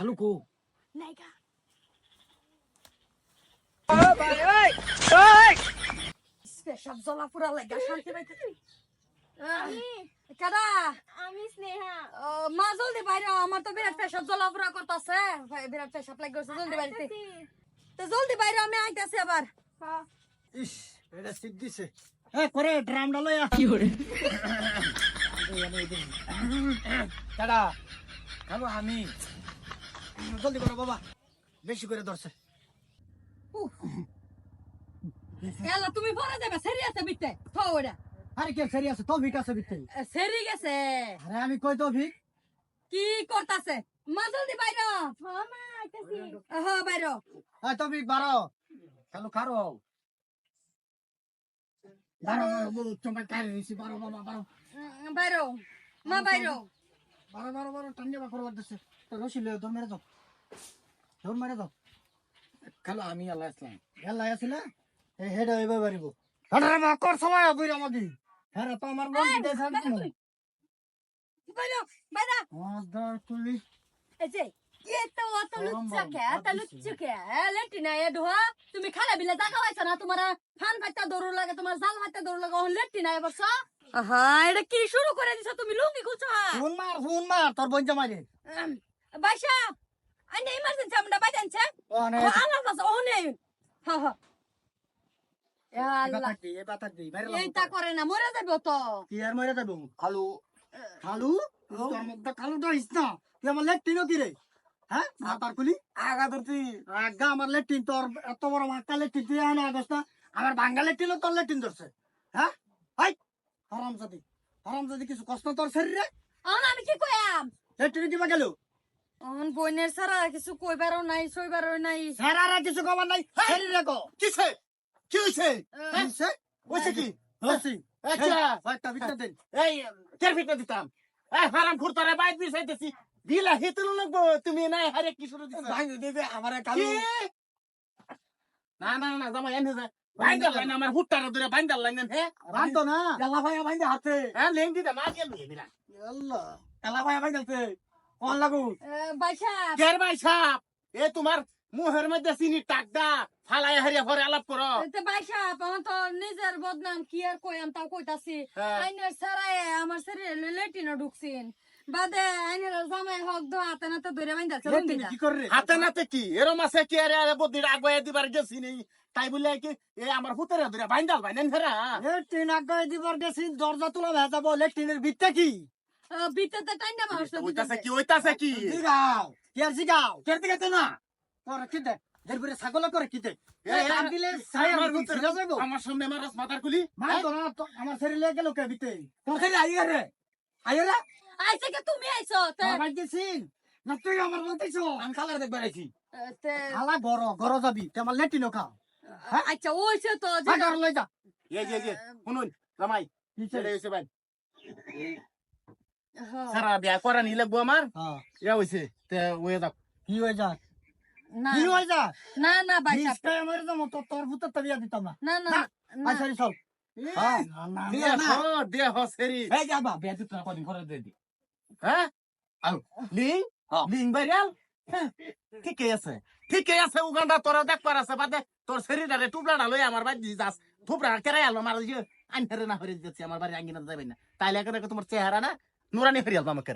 খালু কো নাইকা পেশাব জ্বলা পুরা লাগা শান্তি পাইতে আমি আমি স্নেহা। মা জলদি বাইরে আমার তো বিরাট পেশাব জ্বলা পুরা করতেছে। বিরাট পেশাব লাগি গেছে জলদি বাইরে তো জলদি বাইরে আমি আইতাছি আবার। হ্যাঁ। ইস এটা সিট দিছে। এ করে ড্রামটা লয়া কি করে? দাদা খালু আমি। জলদি করো বাবা। বেশি করে ধরছে। এলা তুমি পরে যাবে সেরি আছে বিতে থো ওটা আরে কে সেরি আছে? তো ভিক আছে ভিতরে। সেরি গেছে। আরে আমি কই তো ভিক কি করতাছে? মা জলদি বাইরে। আও। হ্যাঁ, মা, আইতাছি। হ্যাঁ বাইরে। আও। আয় বারো খালু খারো। বারো তোমার কারে দিছি বারো বাবা বারো বাইরে। মা বাইরে। বারো বারো বারো টান যাবা দিচ্ছে লে দৌড় মেরে দাও। দৌড় মেরে দাও। খালো আমি আল্লাহ ইসলাম। এলা আছিল এই হেড হইবে পারিব আরে মা সময় হ্যাঁ তো আমার মন দিতে মাদার তুলি। এই যে, তুমি খালে বিলে জাগা পাইছো না তোমার ফান ফাইতা দৌড় লাগে তোমার জাল ফাইতা দৌড় লাগে এ বসো হ্যাঁ এটা কি শুরু করে দিছো তুমি? লুঙ্গি খুলছো ফোন মার ফোন মার তোর বোন জামাইরে বাইশা আইনে ইমার্জেন্সি আমরা বাইরে আনছে আল্লাহ বাস ওহনে হা হা। করে না মরে যাবে তো। কি আর মরে যাব? খালু। খালু? তোর মুখটা খালু ধরিস না। তুই আমার লেট্রিন কি রে হ্যাঁ? মাতার কুলি আগা ধরছি আগা আমার লেট্রিন তোর এত বড় মাক্কা লেট্রিন তুই আনা আগস না? আমার বাঙ্গা লেট্রিনও তোর লেট্রিন ধরছে। হ্যাঁ? হাই হারাম জাদি হারাম জাদি কিছু কষ্ট তোর শরীরে? অন আমি কি কইয়াম? লেট্রিন দিবা গেল। অন বইনের সারা কিছু কইবারও নাই সইবারও নাই। সারারা কিছু কবার নাই। শরীরে কো কিসে কি হইছে? হইছে? হইছে কি? হইছে। আচ্ছা। একটা ভিতর দেন। এই কের ফিটে দিতাম? এই হারাম খুরতারে বাইক বিছাইতেছি। বিলা হেতুল লাগবো। তুমি নাই হারে কি শুরু দিছ? ভাঙ দিবে আমারে কালু। না না না জামাই এনে যা বাইন্দাল লাইন আমার হুট্টার ধরে বাইন্দাল লাইন হে। রাখতো না। এলা ভাই বাইন্দা হাতে হ্যাঁ লেন দিতে মা গেল বিরা আল্লাহ এলা। ভাই বাইন্দালতে কোন লাগু? বাইশা কের ভাই এ তোমার মুহের মধ্যে চিনি টাকদা ফালাই হারিয়া ভরে আলাপ করো। তো বাইশা আমার তো নিজের বদনাম কি আর কইয়াম তাও কইতাছি। হ্যাঁ। আইনের সারায় আমার শরীরে লেটিনো ঢুকছিন। বাদে আইনের জামাই হক দো হাতে নাতে ধরে বাইন্দাছে তুমি কি করে হাতে নাতে কি? এরম আছে কি? আরে আরে বদির আগুয়ে দিবার গেছি নেই। তাই বলে কি এ আমার হুতেরে ধরে বাইন্দাল বাইনেন ফেরা। লেট্রিন আগায় দিবার গেছি দরজা তুলা ভেজা যাব লেট্রিনের ভিতরে কি? বিতেতে টাইনা মারছে ওইতাছে কি ওইতাছে কি? জিগাও কি আর জিগাও? কের দিকে তো না? তোর কি দে এরপরে ছাগল করে কি দে? এ, এই হাত দিলে ছাই আমার সামনে আমার মাথার মার তো আমার শরীরে গেল কে ভিতরে? তোর ছেলে আইয়া রে? আইয়া রে আইছে কি তুমি আইছো তে আমার দিছিন না তুই আমার বলতেছো আমি কালার দেখবার আইছি। তে গর গর যাবি। তে আমার লেট্রিন খা আচ্ছা ওইছে তো যে লই যা। এই যে যে শুনুন জামাই। নিচে ছেলে হইছে ভাই। হ্যাঁ। সারা বিয়া করা নি লাগবো আমার? হ্যাঁ ইয়া হইছে তে ওয়ে যাক। কি হয়ে যা না কি হয়ে যা না বিষ খাই আমার যাব তোর তোর ভূতের তাবিয়া দিতাম না। না না আই সরি চল। হ্যাঁ না না দেহ না। দেহ সেরি। এই যাবা বিয়া দিতে না কদিন পরে দিয়ে দি। হ্যাঁ। লিং? হ্যাঁ। লিং বাইরাল হ্যাঁ, ঠিকই আছে। ঠিকই আছে উগান্ডা তোরা দেখবার আছে বাদে তোর শরীরে টুবলাটা লই আমার বাড়ি যাস। থুবরা কেরাই আলো আমার যে আইন ফেরে না হরে দিতেছি আমার বাড়ি আঙ্গিনা যাবে না। তাইলে তোমার চেহারা না? নুরানি ফেরিয়াল আমাকে